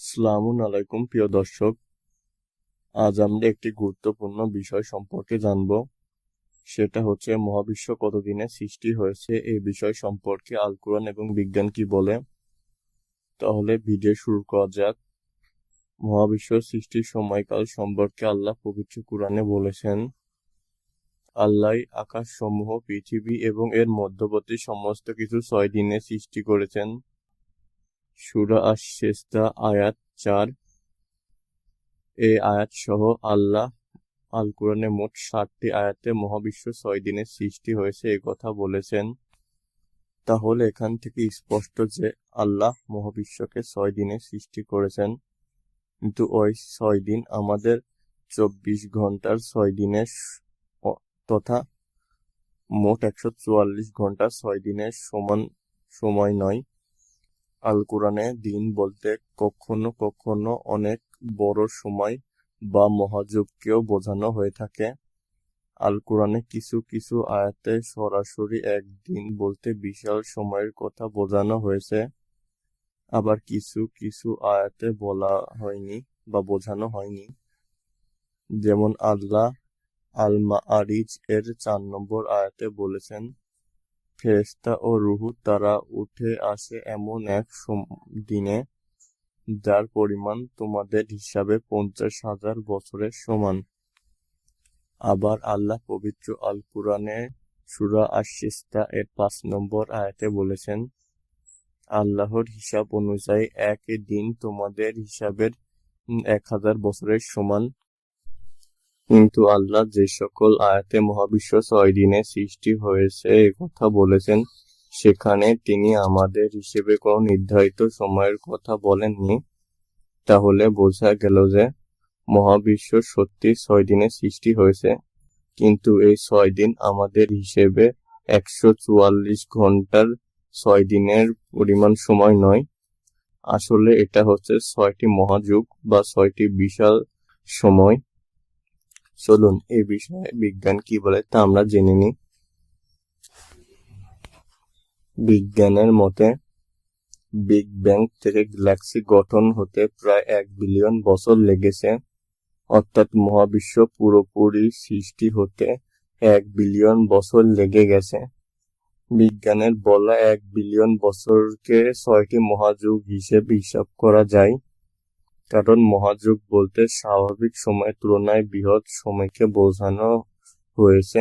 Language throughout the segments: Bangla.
সালামুন আলাইকুম, প্রিয় দর্শক। আজ আমরা একটি গুরুত্বপূর্ণ বিষয় সম্পর্কে জানব। সেটা হচ্ছে, মহাবিশ্ব কতদিনে সৃষ্টি হয়েছে? এই বিষয় সম্পর্কে আল কোরআন এবং বিজ্ঞান কি বলে? তাহলে ভিডিও শুরু করা যাক। মহাবিশ্ব সৃষ্টির সময়কাল সম্পর্কে আল্লাহ পবিত্র কোরআনে বলেছেন, আল্লাহ আকাশ সমূহ পৃথিবী এবং এর মধ্যবর্তী সমস্ত কিছু ছয় দিনে সৃষ্টি করেছেন। সুরা আশ-শেষদা আয়াত চার। এই আয়াত সহ আল্লাহ আল কোরআনে মোট ষাটটি আয়াতে মহাবিশ্ব ছয় দিনে সৃষ্টি হয়েছে এই কথা বলেছেন। তাহলে এখান থেকে স্পষ্ট যে আল্লাহ মহাবিশ্বকে ছয় দিনে সৃষ্টি করেছেন। কিন্তু ওই ছয় দিন আমাদের চব্বিশ ঘণ্টার ছয় দিনের তথা মোট একশো চুয়াল্লিশ ঘণ্টা ছয় দিনের সমান সময় নয়। আল কোরআনে দিন বলতে কখনো কখনো অনেক বড় সময় বা মহাযুগকেও বোঝানো হয়ে থাকে। আল কোরআনে কিছু কিছু আয়াতে সরাসরি একদিন বলতে বিশাল সময়ের কথা বোঝানো হয়েছে। আবার কিছু কিছু আয়াতে বলা হয়নি বা বোঝানো হয়নি। যেমন আল্লাহ আল মাআরিজ এর চার নম্বর আয়াতে বলেছেন ফেরেশতা ও রূহ তারা উঠে আসে এমন এক দিনে, যার পরিমাণ তোমাদের হিসাবে পঞ্চাশ হাজার বছরের সমান। আবার আল্লাহ পবিত্র আল কুরআনে সূরা আশ-শিসা এর পাঁচ নম্বর আয়াতে বলেছেন, আল্লাহর হিসাব অনুযায়ী এক দিন তোমাদের হিসাবের এক হাজার বছরের সমান। কিন্তু আল্লাহ যে সকল আয়াতে মহাবিশ্ব ছয় দিনে সৃষ্টি হয়েছে কথা বলেছেন। সেখানে তিনি আমাদের হিসেবে কোনো নির্ধারিত সময়ের কথা বলেননি। তাহলে বোঝা গেল যে মহাবিশ্ব সত্যি ছয় দিনে সৃষ্টি হয়েছে, কিন্তু এই ছয় দিন আমাদের হিসেবে একশো চুয়াল্লিশ ঘণ্টার ছয় দিনের পরিমাণ সময় নয়। আসলে এটা হচ্ছে ছয়টি মহাযুগ বা ছয়টি বিশাল সময়। চলুন এই বিষয়ে বিজ্ঞান কি বলে তা আমরা জেনে নিই। বিজ্ঞানের মতে, বিগ ব্যাং থেকে গ্যালাক্সি গঠন হতে প্রায় এক বিলিয়ন বছর লেগেছে। অর্থাৎ মহাবিশ্ব পুরোপুরি সৃষ্টি হতে এক বিলিয়ন বছর লেগে গেছে। বিজ্ঞানের বলা এক বিলিয়ন বছরকে ছয়টি মহাযুগ হিসেবে হিসাব করা যায়। কারণ মহাযুগ বলতে স্বাভাবিক সময়ের তুলনায় বৃহৎ সময়কে বোঝানো হয়েছে।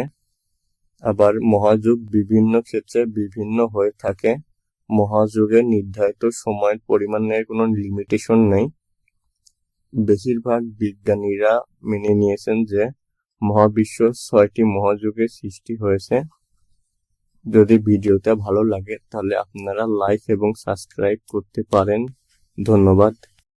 আবার মহাযুগ বিভিন্ন ক্ষেত্রে বিভিন্ন হয়ে থাকে। মহাযুগের নির্ধারিত সময়ের পরিমাণের কোনো লিমিটেশন নেই। বেশিরভাগ বিজ্ঞানীরা মেনে নিয়েছেন যে মহাবিশ্ব ছয়টি মহাযুগে সৃষ্টি হয়েছে। যদি ভিডিওটা ভালো লাগে তাহলে আপনারা লাইক এবং সাবস্ক্রাইব করতে পারেন। ধন্যবাদ।